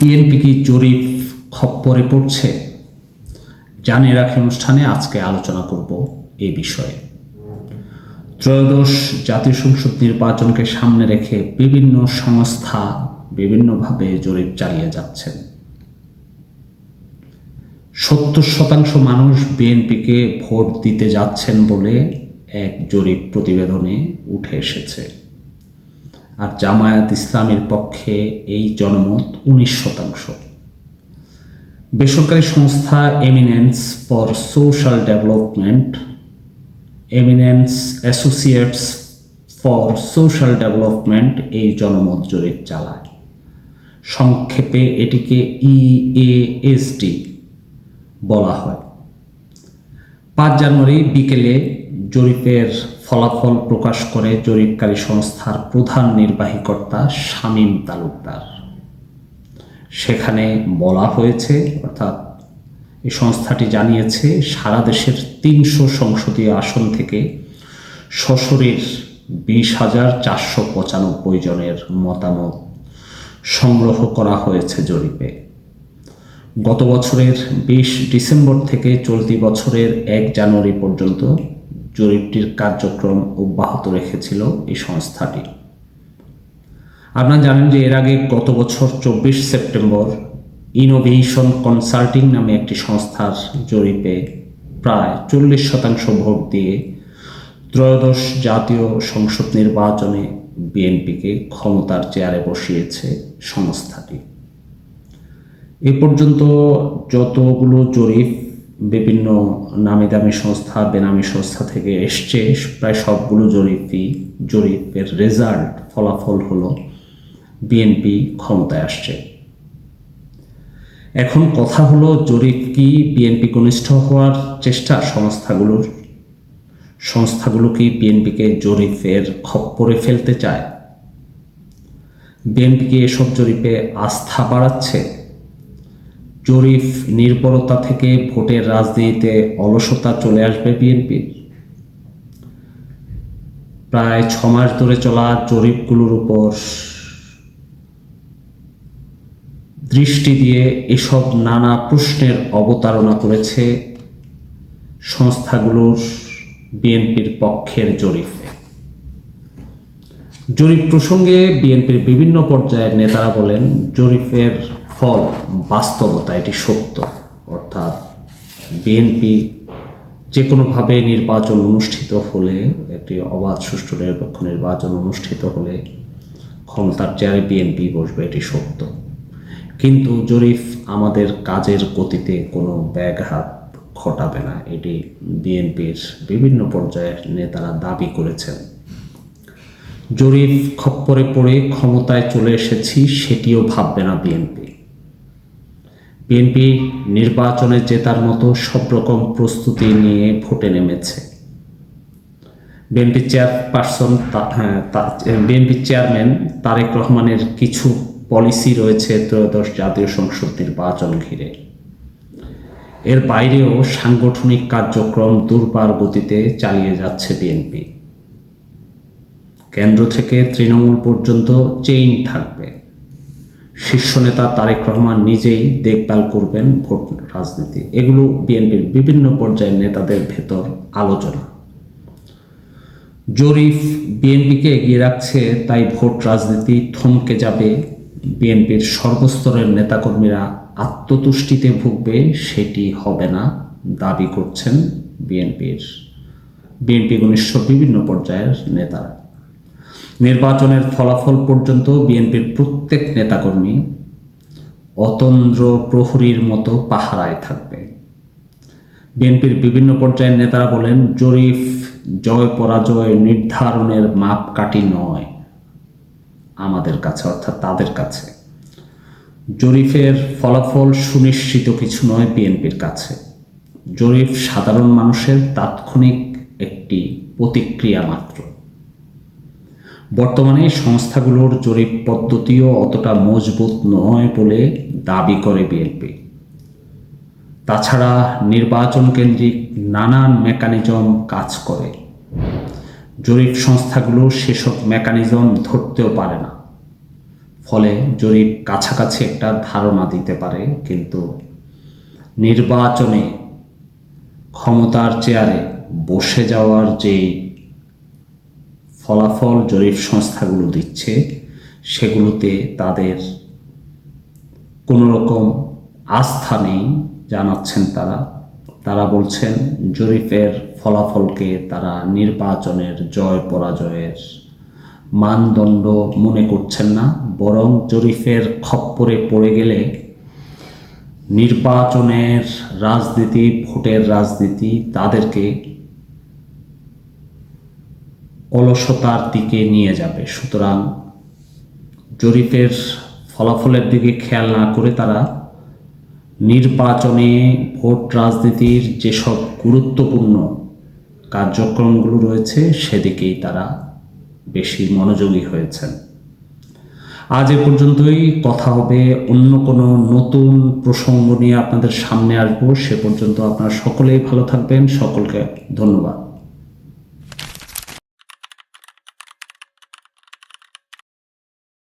BNP কি জরিপ খপ্পরে পড়ছে। জানিয়ে রাখি অনুষ্ঠানে আজকে আলোচনা করব এ বিষয়ে। ত্রয়োদশ জাতীয় সংসদ নির্বাচনকে সামনে রেখে বিভিন্ন সংস্থা বিভিন্নভাবে জরিপ চালিয়ে যাচ্ছেন। সত্তর শতাংশ মানুষ বিএনপিকে ভোট দিতে যাচ্ছেন বলে এক জরিপ প্রতিবেদনে উঠে এসেছে। আর জামায়াত ইসলামের পক্ষে এই জনমত উনিশ শতাংশ। বেসরকারি সংস্থা eminence for social development eminence associates for social development এই জনমত জরিপ চালায়। সংক্ষেপে এটিকে ইএএসডি বলা হয়। পাঁচ জানুয়ারি বিকেলে জরিপের ফলাফল প্রকাশ করে জরিপকারী সংস্থার প্রধান নির্বাহী কর্তা শামীম তালুকদার। সেখানে বলা হয়েছে, অর্থাৎ এই সংস্থাটি জানিয়েছে, সারা দেশের তিনশো সংসদীয় আসন থেকে সশরীর বিশ হাজার চারশো পঁচানব্বই জনের মতামত সংগ্রহ করা হয়েছে জরিপে। গত বছরের বিশ ডিসেম্বর থেকে চলতি বছরের এক জানুয়ারি পর্যন্ত জরিপটির কার্যক্রম অব্যাহত রেখেছিল এই সংস্থাটি। আপনারা জানেন যে এর আগে গত বছর চব্বিশ সেপ্টেম্বর ইনোভেশন কনসাল্টিং নামে একটি সংস্থার জরিপে প্রায় চল্লিশ শতাংশ ভোট দিয়ে ত্রয়োদশ জাতীয় সংসদ নির্বাচনে বিএনপিকে ক্ষমতার চেয়ারে বসিয়েছে সংস্থাটি। এ পর্যন্ত যতগুলো জরিপ বিভিন্ন নামি দামি সংস্থা, বেনামি সংস্থা থেকে এসছে। প্রায় সবগুলো জরিপই, জরিপের রেজাল্ট ফলাফল হলো বিএনপি ক্ষমতায় আসছে। এখন কথা হলো জরিপ কি বিএনপি ঘনিষ্ঠ হওয়ার চেষ্টা সংস্থাগুলোর? সংস্থাগুলো কি বিএনপিকে জরিপের খপ্পরে ফেলতে চায়? বিএনপি কি এসব জরিপে আস্থা বাড়াচ্ছে? জরিপ নির্ভরতা থেকে ভোটের রাজনীতিতে অলসতা চলে আসবে বিএনপির প্রায় ছ মাস ধরে চলা জরিপগুলোর উপর দৃষ্টি দিয়ে এসব নানা প্রশ্নের অবতারণা করেছে সংস্থাগুলোর বিএনপির পক্ষের জরিপে। জরিপ প্রসঙ্গে বিএনপির বিভিন্ন পর্যায়ের নেতারা বলেন জরিপের ফল বাস্তবতা, এটি সত্য। অর্থাৎ বিএনপি যে কোনোভাবে নির্বাচন অনুষ্ঠিত হলে, একটি অবাধ সুষ্ঠু নিরপেক্ষ নির্বাচন অনুষ্ঠিত হলে ক্ষমতার চেয়ারে বিএনপি বসবে, এটি সত্য। কিন্তু জরিফ, আমাদের কাজের গতিতে কোনো ব্যাঘাত ঘটাবে না, এটি বিএনপির বিভিন্ন পর্যায়ের নেতারা দাবি করেছেন। জরিফ খপ্পরে পড়ে ক্ষমতায় চলে এসেছি, সেটিও ভাববে না বিএনপি। বিএনপি নির্বাচনে জেতার মতো সব রকম প্রস্তুতি নিয়ে ভোটে নেমেছে। BNP chairperson BNP chairman Tarek রহমানের কিছু পলিসি রয়েছে ত্রয়োদশ জাতীয় সংসদ নির্বাচন ঘিরে। এর বাইরেও সাংগঠনিক কার্যক্রম দুর্বার গতিতে চালিয়ে যাচ্ছে বিএনপি। কেন্দ্র থেকে তৃণমূল পর্যন্ত চেইন থাকবে। শীর্ষ নেতা তারেক রহমান নিজেই দেখভাল করবেন ভোট রাজনীতি। এগুলো বিএনপির বিভিন্ন পর্যায়ের নেতাদের ভেতর আলোচনা। জরিফ বিএনপিকে এগিয়ে রাখছে, তাই ভোট রাজনীতি থমকে যাবে। বিএনপির সর্বস্তরের নেতাকর্মীরা আত্মতুষ্টিতে ভুগবে, সেটি হবে না, দাবি করছেন বিএনপির। বিএনপি ঘনিষ্ঠ বিভিন্ন পর্যায়ের নেতারা। নির্বাচনের ফলাফল পর্যন্ত বিএনপির প্রত্যেক নেতাকর্মী অতন্দ্র প্রহরীর মতো পাহারায় থাকবে। বিএনপির বিভিন্ন পর্যায়ের নেতারা বলেন, জরিফ, জয় পরাজয় নির্ধারণের মাপকাঠি নয় আমাদের কাছে, অর্থাৎ তাদের কাছে। জরিফের ফলাফল সুনিশ্চিত কিছু নয় বিএনপির কাছে। জরিফ সাধারণ মানুষের তাৎক্ষণিক একটি প্রতিক্রিয়া মাত্র। বর্তমানে সংস্থাগুলোর জরিপ পদ্ধতিও অতটা মজবুত নয় বলে দাবি করে বিএনপি। তাছাড়া নির্বাচন কেন্দ্রিক নানান মেকানিজম কাজ করে। জরিপ সংস্থাগুলো সেসব মেকানিজম ধরতেও পারে না। ফলে জরিপ কাছাকাছি একটা ধারণা দিতে পারে, কিন্তু নির্বাচনে ক্ষমতার চেয়ারে বসে যাওয়ার যে ফলাফল জরিপ সংস্থাগুলো দিচ্ছে, সেগুলোতে তাদের কোনো রকম আস্থা নেই জানাচ্ছেন তারা। তারা বলছেন, জরিপের ফলাফলকে তারা নির্বাচনের জয় পরাজয়ের মানদণ্ড মনে করছেন না, বরং জরিফের খপ্পরে পড়ে গেলে নির্বাচনের রাজনীতি, ভোটের রাজনীতি তাদেরকে অলসতার দিকে নিয়ে যাবে। সুতরাং জরিপের ফলাফলের দিকে খেয়াল না করে তারা নির্বাচনে ভোট রাজনীতির যেসব গুরুত্বপূর্ণ কার্যক্রমগুলো রয়েছে, সেদিকেই তারা বেশি মনোযোগী হয়েছেন। আজ এ পর্যন্তই। কথা হবে অন্য কোনো নতুন প্রসঙ্গ নিয়ে আপনাদের সামনে আসব। সে পর্যন্ত আপনারা সকলেই ভালো থাকবেন। সকলকে ধন্যবাদ।